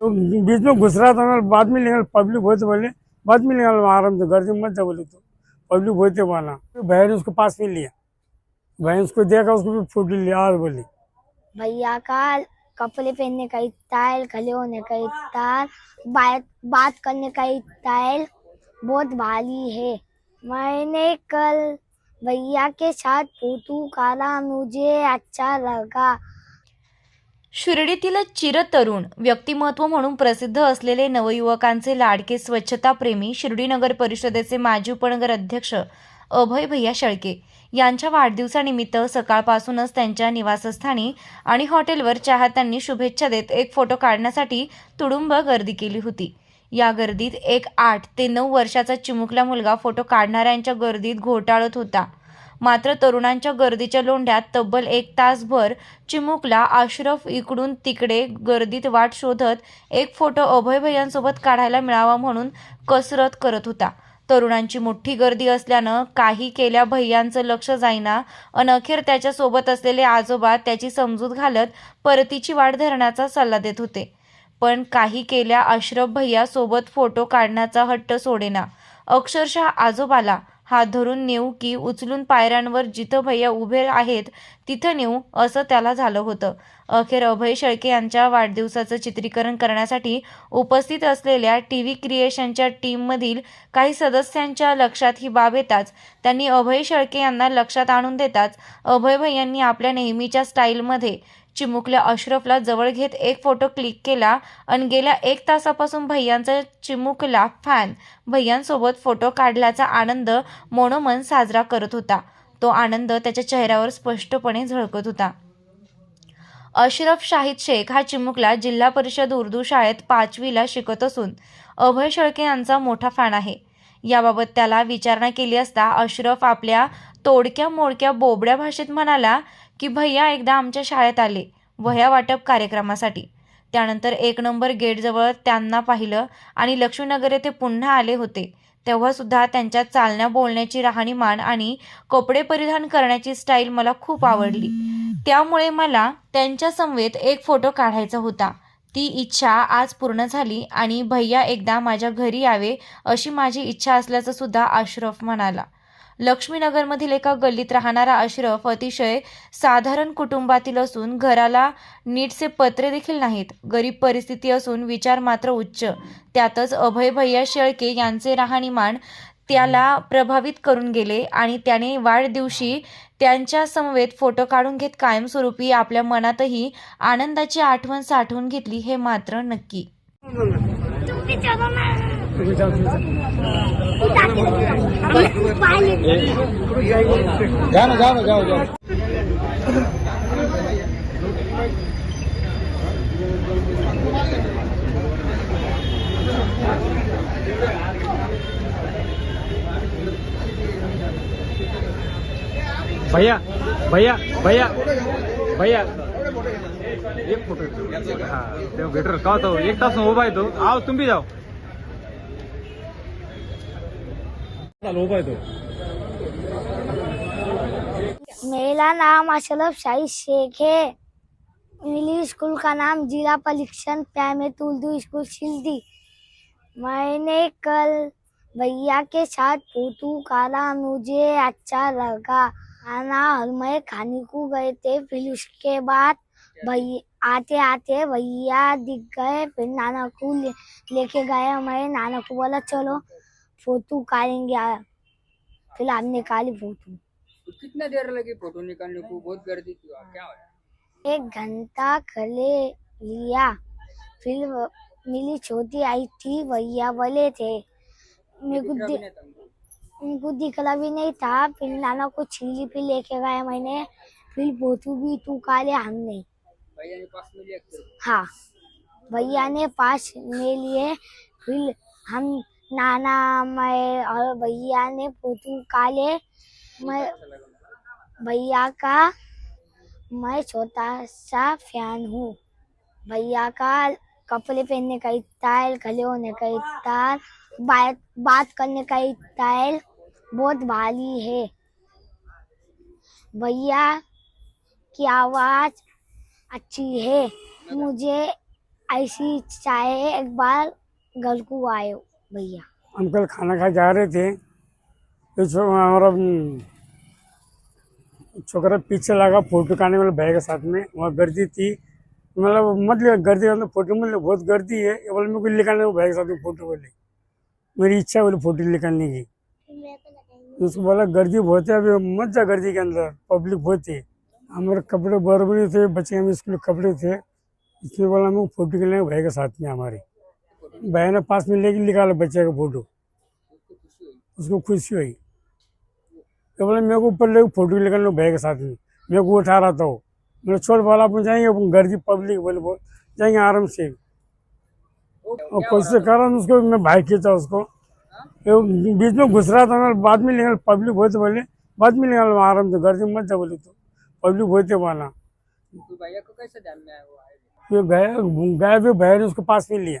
तो बीच में घुस रहा था बाद में निकल, पब्लिक होते बोले, बाद में निकल आराम से से मत जा बोले तो। पब्लिक होते वहाँ भैया ने उसको पास में लिया। भैया उसको देखा, उसको भी फूट लिया, और बोली, भैया का कपड़े पहनने का स्टाइल खड़े होने का स्टाइल, बात बात करने का स्टाइल बहुत भारी है। मैंने कल भैया के साथ फ़ोटो काला मुझे अच्छा लगा। शिर्डीतील चिरतरुण व्यक्तिमत्व म्हणून प्रसिद्ध असलेले नवयुवकांचे लाडके स्वच्छताप्रेमी शिर्डी नगर परिषदेचे माजी उपनगर अध्यक्ष अभय भैया शेळके यांच्या वाढदिवसानिमित्त सकाळपासूनच त्यांच्या निवासस्थानी आणि हॉटेलवर चाहत्यांनी शुभेच्छा देत एक फोटो काढण्यासाठी तुडुंब गर्दी केली होती. या गर्दीत एक आठ ते नऊ वर्षाचा चिमुकला मुलगा फोटो काढणाऱ्यांच्या गर्दीत घोटाळत होता. मात्र तरुणांच्या गर्दीच्या लोंढ्यात तब्बल एक तासभर चिमुकला अशरफ इकडून तिकडे गर्दीत वाट शोधत एक फोटो अभय भैयांसोबत काढायला मिळावा म्हणून कसरत करत होता. तरुणांची मोठी गर्दी असल्यानं काही केल्या भैयांचं लक्ष जाईना. अन अखेर त्याच्यासोबत असलेले आजोबा त्याची समजूत घालत परतीची वाट धरण्याचा सल्ला देत होते. पण काही केल्या अशरफ भैया सोबत फोटो काढण्याचा हट्ट सोडेना. अक्षरशः आजोबाला हात धरून नेऊ की उचलून पायऱ्यांवर जिथं भैया उभे आहेत तिथं नेऊ असं त्याला झालं होतं. अखेर अभय शेळके यांच्या वाढदिवसाचं चित्रीकरण करण्यासाठी उपस्थित असलेल्या टी व्ही क्रिएशनच्या टीममधील काही सदस्यांच्या लक्षात ही बाब येताच त्यांनी अभय शेळके यांना लक्षात आणून देताच अभय भैयांनी आपल्या नेहमीच्या स्टाईलमध्ये चिमुकल्या अश्रफला जवळ घेत एक फोटो क्लिक केला आणि गेल्या एक तासापासून भैयांचा चिमुकला फॅन भैयांसोबत फोटो काढल्याचा आनंद मनोमन साजरा करत होता. तो आनंद त्याच्या चेहऱ्यावर स्पष्टपणे झळकत होता. अशरफ शाहिद शेख हा चिमुकला जिल्हा परिषद उर्दू शाळेत पाचवीला शिकत असून अभय शेळके यांचा मोठा फॅन आहे. याबाबत त्याला विचारणा केली असता अशरफ आपल्या तोडक्या मोडक्या बोबड्या भाषेत म्हणाला की भैया एकदा आमच्या शाळेत आले वह्या वाटप कार्यक्रमासाठी. त्यानंतर एक नंबर गेटजवळ त्यांना पाहिलं आणि लक्ष्मीनगर येथे पुन्हा आले होते. तेव्हासुद्धा त्यांच्या चालण्या बोलण्याची राहणीमान आणि कपडे परिधान करण्याची स्टाईल मला खूप आवडली. त्यामुळे मला त्यांच्या समवेत एक फोटो काढायचा होता. ती इच्छा आज पूर्ण झाली आणि भैया एकदा माझ्या घरी यावे अशी माझी इच्छा असल्याचं सुद्धा अशरफ म्हणाला. लक्ष्मीनगरमधील एका गल्लीत राहणारा अशरफ अतिशय साधारण कुटुंबातील असून घराला नीटचे पत्रे देखील नाहीत. गरीब परिस्थिती असून विचार मात्र उच्च. त्यातच अभय भैया शेळके यांचे राहणीमान त्याला प्रभावित करून गेले आणि त्याने वाढदिवशी त्यांच्या समवेत फोटो काढून घेत कायमस्वरूपी आपल्या मनातही आनंदाची आठवण साठवून घेतली हे मात्र नक्की. जा ना जा ना जाओ जाओ भैया भैया भैया भैया। एक फोटो. हा तेव्हा भेटर का होतो एक तास उभा येतो आव तुम्ही जाओ। मेरा नाम अशरफ शाहिद शेख है। मिली स्कूल का नाम जिला परीक्षण प्राइमेट उर्दू स्कूल शिल्दी। मैंने कल भैया के साथ फ़ोटो काढ़ा मुझे अच्छा लगा। खाना हलमे खाने को गए थे, फिर उसके बाद भैया आते आते भैया दिख गए, फिर नाना को लेके गए। मैं नाना को बोला, चलो फ़ोटो फिर हमने निकाली फ़ोटो। तो कितना देर लगी फ़ोटो निकालने को? बहुत गर्दी थी। क्या हुआ? एक घंटा खले लिया। फिर मेरी छोटी आई थी भैया बोले थे। मेरे को दिख भी नहीं था हमको। मेरे को दिखला भी नहीं था। फिर नाना को छिली पे लेके गए मैंने। फिर फ़ोटो भी तू काले हमने भैया ने पास में लिया फिर हाँ। भैया ने पास ले लिए। फिर हम नाना, मैं और भैया ने फ़ोटो काले, मैं भैया का, मैं छोटा सा फ़ैन हूँ। भैया का कपड़े पहनने का स्टाइल खड़े होने का स्टाइल, बात बात करने का स्टाइल बहुत भारी है। भैया की आवाज़ अच्छी है। मुझे ऐसी चाहे एक बार घर को आयो। भैया। हम कल खाना खा जा रहे थे। तो हमारा हम्म, छोकरा पीछे लगा फ़ोटो खाने वाले भाई के साथ में वहाँ गर्दी थी। मतलब मतलब गर्दी मतलब फ़ोटो मतलब बहुत गर्दी है। ये बोले मेरे को निकालने को भाई के साथ में फ़ोटो बोले मेरी इच्छा बोली फ़ोटो निकालने की। उसको बोला गर्दी बहुत है अभी मत जा गर्दी के अंदर पब्लिक बहुत है। हमारे कपड़े बराबर थे बच्चे हम स्कूल कपड़े थे। इसलिए बोला हम फ़ोटो के लिए भाई के साथ में हमारे। भाई ने पास में लेके निकाला बच्चे का फ़ोटो। उसको खुशी हुई। तो बोले मेरे को ऊपर ले फ़ोटो निकाल लो भाई के साथ में। मेरे को उठा रहा था वो। मैंने छोड़ बोला अपन जाएँगे अपन गर्दी पब्लिक बोले बोल जाएँगे आराम से। और कोशिश कर रहा उसको मैं भाई खींचा उसको। बीच में घुस रहा था बाद में निकल पब्लिक बहुत बोले बाद में निकल आराम से गर्दी में मत जा बोले तो। पब्लिक बहुत वाला तो भैया को कैसे में आया वो गया गया भी भाई ने उसको पास में लिया।